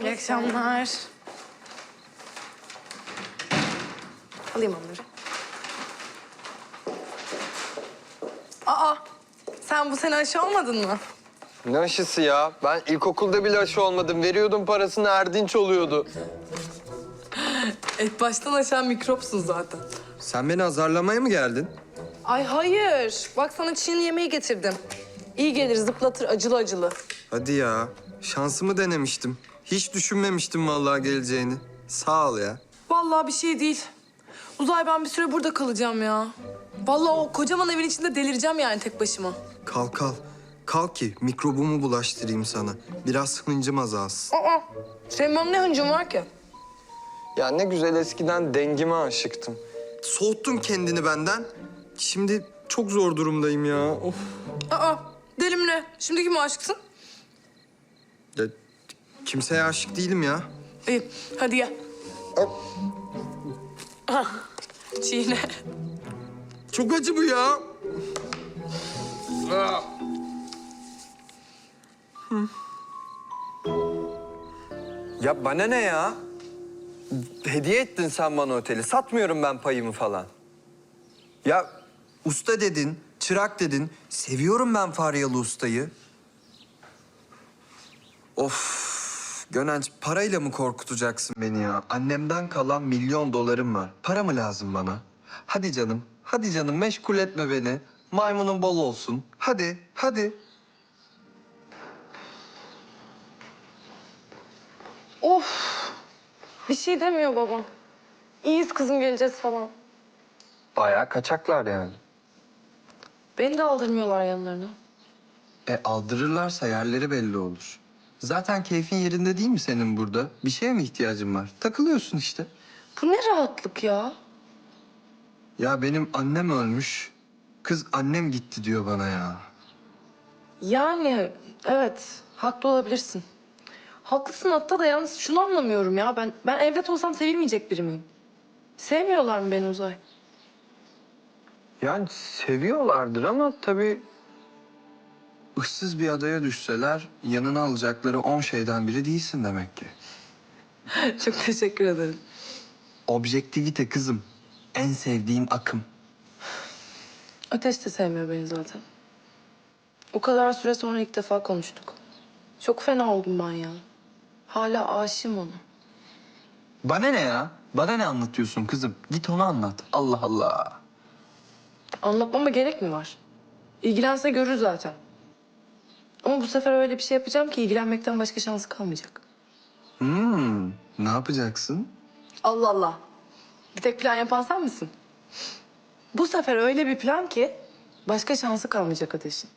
İyi akşamlar. Alayım onları. Aa, sen bu sene aşı olmadın mı? Ne aşısı ya? Ben ilkokulda bile aşı olmadım. Veriyordum parasını Erdinç oluyordu. Et baştan aşağı mikropsun zaten. Sen beni azarlamaya mı geldin? Ay hayır. Bak sana Çin yemeği getirdim. İyi gelir, zıplatır, acılı acılı. Hadi ya. Şansımı denemiştim. Hiç düşünmemiştim vallahi geleceğini. Sağ ol ya. Vallahi bir şey değil. Uzay ben bir süre burada kalacağım ya. Vallahi o kocaman evin içinde delireceğim yani tek başıma. Kalk kal. Kalk ki mikrobumu bulaştırayım sana. Biraz hıncım azalsın. Aa, senin benim ne hıncım var ki? Ya ne güzel eskiden dengime aşıktım. Soğuttun kendini benden. Şimdi çok zor durumdayım ya. Of. Aa, delim ne? Şimdiki mi aşıksın? Ya, kimseye aşık değilim ya. İyi, hadi gel. Ah, Çiğne. Çok acı bu ya. Ya bana ne ya? Hediye ettin sen bana oteli. Satmıyorum ben payımı falan. Ya usta dedin, çırak dedin. Seviyorum ben Faryalı ustayı. Of. Gönenç parayla mı korkutacaksın beni ya? Annemden kalan milyon dolarım var. Para mı lazım bana? Hadi canım, hadi canım meşgul etme beni. Maymunun bol olsun. Hadi, hadi. Of. Bir şey demiyor babam. İyiyiz kızım geleceğiz falan. Bayağı kaçaklar yani. Beni de aldırmıyorlar yanlarına. E aldırırlarsa yerleri belli olur. Zaten keyfin yerinde değil mi senin burada? Bir şeye mi ihtiyacın var? Takılıyorsun işte. Bu ne rahatlık ya? Ya benim annem ölmüş. Kız annem gitti diyor bana ya. Yani evet haklı olabilirsin. Haklısın hatta da yalnız şunu anlamıyorum ya. Ben ben evlat olsam sevilmeyecek biri miyim? Sevmiyorlar mı beni Uzay? Yani seviyorlardır ama tabii... ıssız bir adaya düşseler yanına alacakları on şeyden biri değilsin demek ki. Çok teşekkür ederim. Objektivite kızım. En sevdiğim akım. Ateş de sevmiyor beni zaten. O kadar süre sonra ilk defa konuştuk. Çok fena oldum ben ya. Hala aşığım ona. Bana ne ya? Bana ne anlatıyorsun kızım? Git onu anlat. Allah Allah. Anlatmama gerek mi var? İlgilense görür zaten. Ama bu sefer öyle bir şey yapacağım ki ilgilenmekten başka şansı kalmayacak. Hmm, ne yapacaksın? Allah Allah. Bir tek plan yapan sen misin? Bu sefer öyle bir plan ki başka şansı kalmayacak Ateş'in.